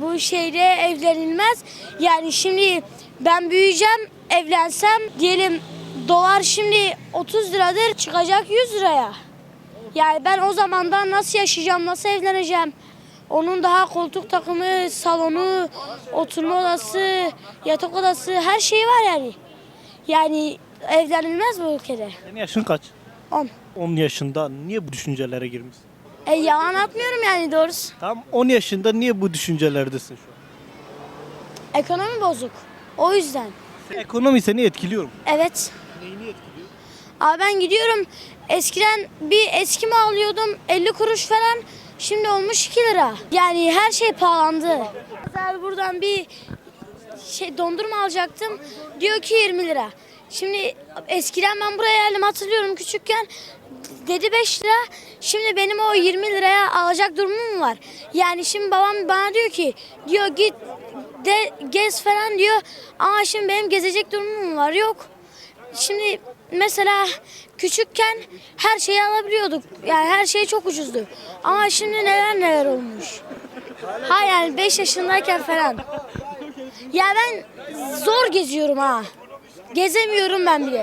Bu şehre evlenilmez. Yani şimdi ben büyüyeceğim, evlensem diyelim dolar şimdi 30 liradır çıkacak 100 liraya. Yani ben o zamandan nasıl yaşayacağım, nasıl evleneceğim? Onun daha koltuk takımı, salonu, oturma odası, yatak odası her şeyi var yani. Yani evlenilmez bu ülkede. Senin yaşın kaç? 10. 10 yaşında niye bu düşüncelere girmişsin? E yalan atmıyorum yani doğrusu. Tam 10 yaşında niye bu düşüncelerdesin şu an? Ekonomi bozuk. O yüzden. Ekonomi seni etkiliyor mu? Evet. Neyini etkiliyor? Abi ben gidiyorum. Eskiden bir eskimi alıyordum 50 kuruş falan. Şimdi olmuş 2 lira. Yani her şey pahalandı. Mesela buradan bir şey dondurma alacaktım. Diyor ki 20 lira. Şimdi eskiden ben buraya geldim hatırlıyorum küçükken dedi 5 lira. Şimdi benim o 20 liraya alacak durumum mu var? Yani şimdi babam bana diyor ki diyor git de gez falan diyor. Ama şimdi benim gezecek durumum mu var? Yok. Şimdi mesela küçükken her şeyi alabiliyorduk. Yani her şey çok ucuzdu. Ama şimdi neler neler olmuş. Ha yani 5 yaşındayken falan. Ya ben zor geziyorum ha. Gezemiyorum ben bile.